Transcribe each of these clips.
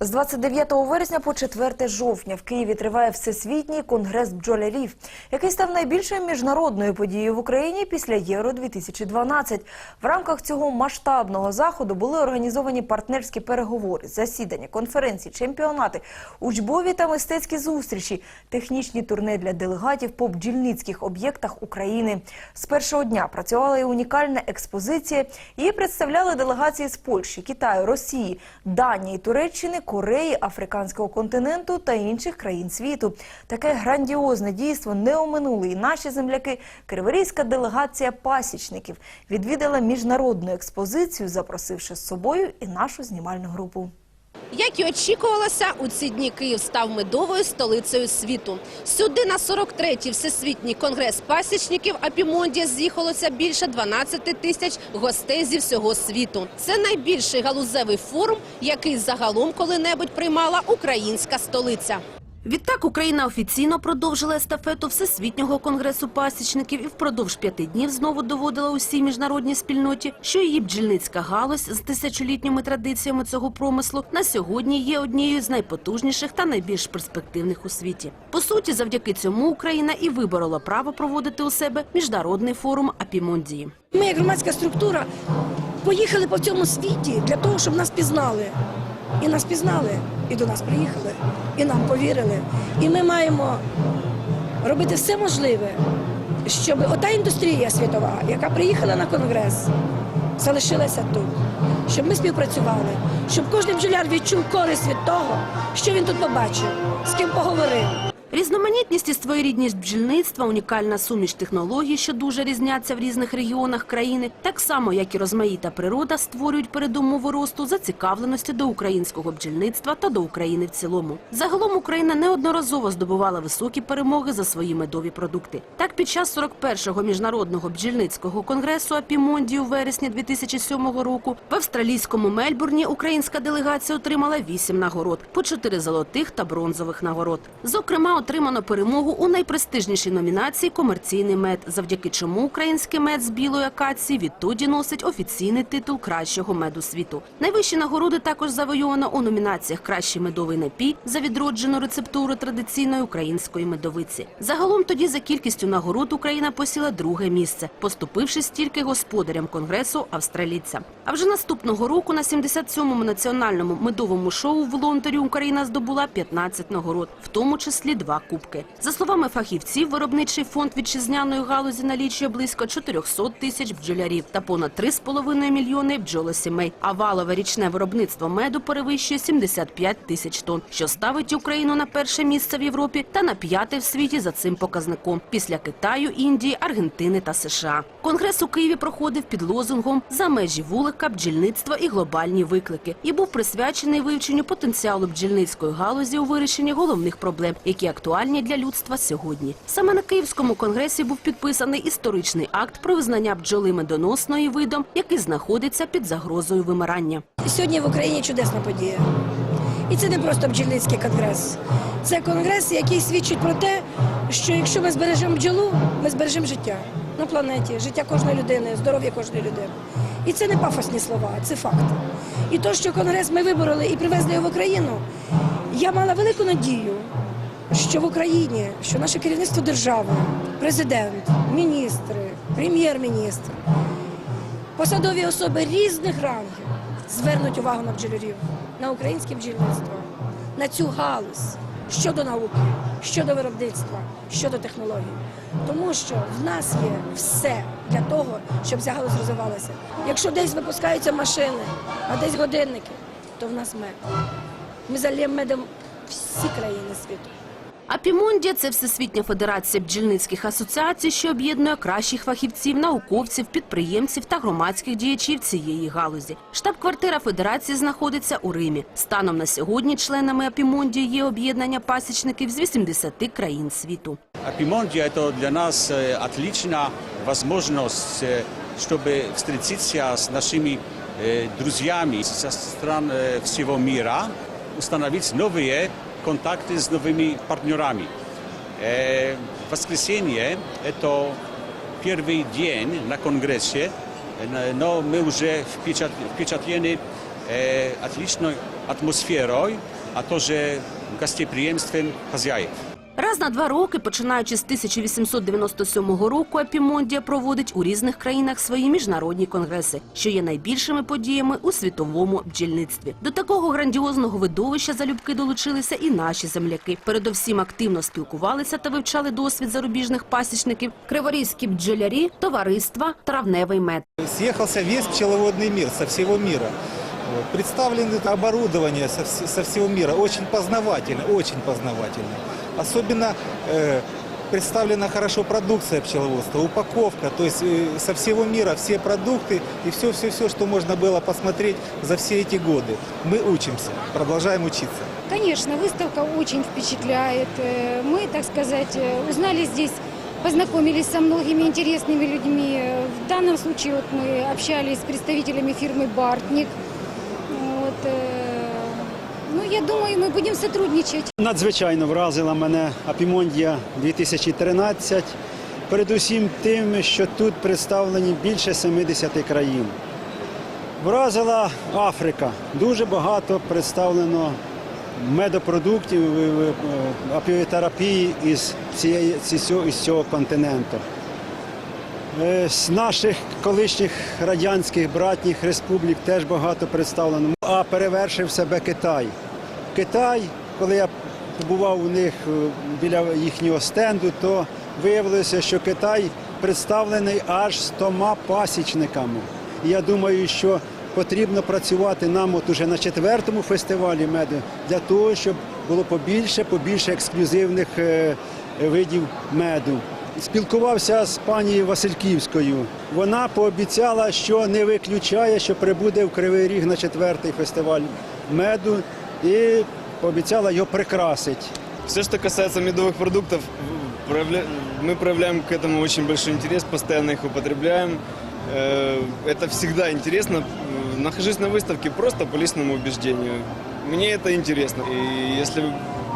З 29 вересня по 4 жовтня в Києві триває всесвітній конгрес бджолярів, який став найбільшою міжнародною подією в Україні після Євро 2012. В рамках цього масштабного заходу були організовані партнерські переговори, засідання, конференції, чемпіонати, учбові та мистецькі зустрічі, технічні турне для делегатів по бджільницьких об'єктах України. З першого дня працювала і унікальна експозиція. Її представляли делегації з Польщі, Китаю, Росії, Данії, Туреччини, Кореї, Африканського континенту та інших країн світу. Таке грандіозне дійство не оминули і наші земляки. Криворізька делегація пасічників відвідала міжнародну експозицію, запросивши з собою і нашу знімальну групу. Як і очікувалося, у ці дні Київ став медовою столицею світу. Сюди на 43-й всесвітній конгрес пасічників Апімондія з'їхалося більше 12 тисяч гостей зі всього світу. Це найбільший галузевий форум, який загалом коли-небудь приймала українська столиця. Відтак Україна офіційно продовжила естафету Всесвітнього конгресу пасічників і впродовж п'яти днів знову доводила усій міжнародній спільноті, що її бджільницька галузь з тисячолітніми традиціями цього промислу на сьогодні є однією з найпотужніших та найбільш перспективних у світі. По суті, завдяки цьому Україна і виборола право проводити у себе міжнародний форум Апімондії. Ми, як громадська структура, поїхали по всьому світі для того, щоб нас пізнали. І нас пізнали, і до нас приїхали, і нам повірили. І ми маємо робити все можливе, щоб ота індустрія світова, яка приїхала на конгрес, залишилася тут, щоб ми співпрацювали, щоб кожен бджоляр відчув користь від того, що він тут побачив, з ким поговорив. Різноманітність і своєрідність бджільництва, унікальна суміш технологій, що дуже різняться в різних регіонах країни, так само як і розмаїта природа, створюють передумову росту зацікавленості до українського бджільництва та до України в цілому. Загалом Україна неодноразово здобувала високі перемоги за свої медові продукти. Так, під час 41-го міжнародного бджільницького конгресу Апімонді у вересні 2007 року в австралійському Мельбурні українська делегація отримала 8 нагород, по 4 золотих та бронзових нагород. Зокрема, отримано перемогу у найпрестижнішій номінації комерційний мед, завдяки чому український мед з білої акації відтоді носить офіційний титул кращого меду світу. Найвищі нагороди також завойовано у номінаціях Кращий медовий напій за відроджену рецептуру традиційної української медовиці. Загалом тоді за кількістю нагород Україна посіла друге місце, поступившись тільки господарям конгресу австралійцям. А вже наступного року на 77-му національному медовому шоу в Лонтері Україна здобула 15 нагород, в тому числі два кубки. За словами фахівців, виробничий фонд вітчизняної галузі налічує близько 400 тисяч бджолярів та понад 3,5 мільйони бджолосімей. А валове річне виробництво меду перевищує 75 тисяч тонн, що ставить Україну на перше місце в Європі та на п'яте в світі за цим показником після Китаю, Індії, Аргентини та США. Конгрес у Києві проходив під лозунгом за межі вулика, бджільництва і глобальні виклики і був присвячений вивченню потенціалу бджільницької галузі у вирішенні головних проблем, які актуальні для людства сьогодні. Саме на Київському конгресі був підписаний історичний акт про визнання бджоли медоносною видом, який знаходиться під загрозою вимирання. Сьогодні в Україні чудесна подія. І це не просто бджільницький конгрес. Це конгрес, який свідчить про те, що якщо ми збережемо бджолу, ми збережемо життя на планеті, життя кожної людини, здоров'я кожної людини. І це не пафосні слова, це факт. І то, що конгрес ми вибороли і привезли його в Україну, я мала велику надію, що в Україні, що наше керівництво держави, президент, міністри, прем'єр-міністр, посадові особи різних рангів звернуть увагу на бджолярів, на українське бджільництво, на цю галузь щодо науки, щодо виробництва, щодо технологій. Тому що в нас є все для того, щоб ця галузь розвивалася. Якщо десь випускаються машини, а десь годинники, то в нас мед. Ми залємо медом всі країни світу. Апімондія – це Всесвітня федерація бджільницьких асоціацій, що об'єднує кращих фахівців, науковців, підприємців та громадських діячів цієї галузі. Штаб-квартира федерації знаходиться у Римі. Станом на сьогодні членами Апімондії є об'єднання пасічників з 80 країн світу. Апимондия – это для нас э, отличная возможность, э, чтобы встретиться с нашими э, друзьями со стран э, всего мира, установить новые контакты с новыми партнерами. Э, Воскресенье – это первый день на Конгрессе, э, но мы уже впечат- впечатлены э, отличной атмосферой, а тоже гостеприимством хозяев. Раз на два роки, починаючи з 1897 року, Епімондія проводить у різних країнах свої міжнародні конгреси, що є найбільшими подіями у світовому бджільництві. До такого грандіозного видовища залюбки долучилися і наші земляки. Передовсім активно спілкувалися та вивчали досвід зарубіжних пасічників, криворізькі бджолярі, товариства, травневий мед. Съехался весь пчеловодный мир со всего мира. Вот. Представлено оборудование со, со всего мира. Очень познавательно, очень познавательно. Особенно э, представлена хорошо продукция пчеловодства, упаковка. То есть э, со всего мира все продукты и все-все-все, что можно было посмотреть за все эти годы. Мы учимся, продолжаем учиться. Конечно, выставка очень впечатляет. Э, Мы, так сказать, э, узнали здесь, познакомились со многими интересными людьми. Э, В данном случае вот мы общались с представителями фирмы «Бартник». я думаю, мы будем сотрудничать. Надзвичайно вразила мене Апімондія 2013, передусім тим, що тут представлені більше 70 країн. Вразила Африка. Дуже багато представлено медопродуктів, е, е, апіотерапії із, цієї, із цього континенту. Е, З наших колишніх радянських братніх республік теж багато представлено. А перевершив себе Китай. Китай, коли я побував у них е, біля їхнього стенду, то виявилося, що Китай представлений аж стома пасічниками. І я думаю, що потрібно працювати нам от уже на четвертому фестивалі меду для того, щоб було побільше, побільше ексклюзивних е, видів меду. Спілкувався з пані Васильківською. Вона пообіцяла, що не виключає, що прибуде в Кривий Ріг на четвертий фестиваль меду і пообіцяла його прикрасити. Все, что касается медовых продуктов, проявля- мы проявляем к этому очень большой интерес, постоянно их употребляем. Э, Это всегда интересно. Э, Нахожусь на выставке просто по личному убеждению. Мне это интересно. И если бы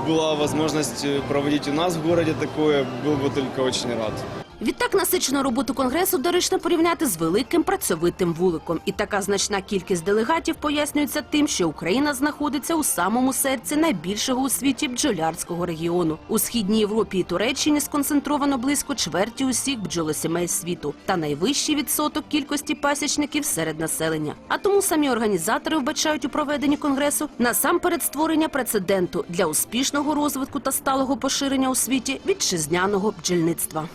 была возможность э, проводить у нас в городе такое, был бы только очень рад. Відтак насичену роботу конгресу доречно порівняти з великим працьовитим вуликом. І така значна кількість делегатів пояснюється тим, що Україна знаходиться у самому серці найбільшого у світі бджолярського регіону. У східній Європі і Туреччині сконцентровано близько чверті усіх бджолосімей світу та найвищий відсоток кількості пасічників серед населення. А тому самі організатори вбачають у проведенні конгресу насамперед створення прецеденту для успішного розвитку та сталого поширення у світі вітчизняного бджільництва.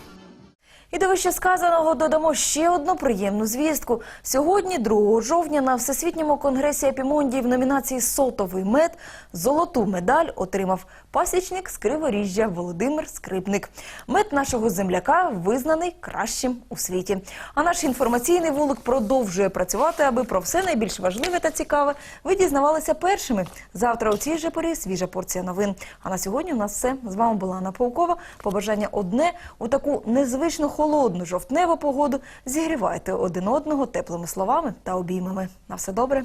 І до вище сказаного додамо ще одну приємну звістку. Сьогодні, 2 жовтня, на Всесвітньому конгресі Епімондії в номінації Сотовий мед золоту медаль отримав пасічник з Криворіжжя Володимир Скрипник. Мед нашого земляка визнаний кращим у світі. А наш інформаційний вулик продовжує працювати, аби про все найбільш важливе та цікаве ви дізнавалися першими. Завтра у цій же порі свіжа порція новин. А на сьогодні у нас все. З вами була Анна Паукова. Побажання одне у таку незвичну незвично холодну жовтневу погоду. Зігрівайте один одного теплими словами та обіймами. На все добре.